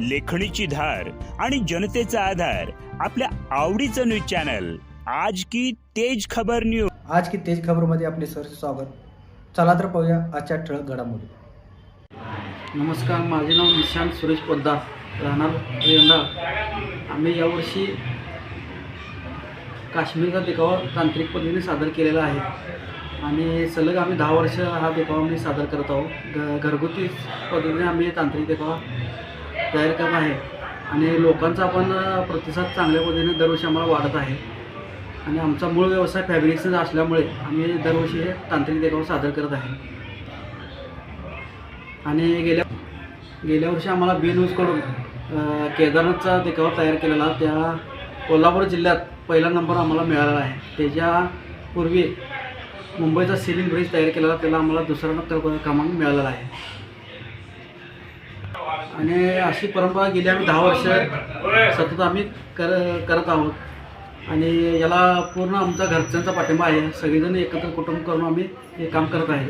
लेखणीची धार आणि जनतेचा आधार आपल्या आवडीचं न्यूज चॅनल. आज की तेज खबर न्यूज आज की तेज खबरमध्ये आपले सर स्वागत. चला तर पाहूया आजच्या ठळक घडामोडी. नमस्कार माझे नाव निशांत सुरेश पोद्दार. राहणार रेंदा आम्ही यावर्षी काश्मीरचा देखावा तांत्रिक पद्धतीने सादर केलेला आहे. आणि सलग आम्ही दहा वर्ष हा देखावा आम्ही सादर करत आहोत. घरगुती पद्धतीने आम्ही तांत्रिक देखावा तयार करत आहे. आणि लोकांचा पण प्रतिसाद चांगल्या पद्धतीने दरवर्षी आम्हाला वाढत आहे. आणि आमचा मूळ व्यवसाय फॅब्रिक्सच असल्यामुळे आम्ही दरवर्षी हे तांत्रिक देखावा सादर करत आहे. आणि गेल्या गेल्या वर्षी आम्हाला बी न्यूजकडून केदारनाथचा देखावा तयार केलेला त्या कोल्हापूर जिल्ह्यात पहिला नंबर आम्हाला मिळालेला आहे. त्याच्यापूर्वी मुंबईचा सिलिंग ब्रिज तयार केलेला त्याला आम्हाला दुसरा क्रम- क्रमांक मिळालेला आहे. आणि अशी परंपरा गेली आम्ही दहा वर्ष सतत आम्ही कर करत आहोत. आणि याला पूर्ण आमचा घरच्यांचा पाठिंबा आहे. सगळेजण एकत्र कुटुंब करून आम्ही हे काम करत आहे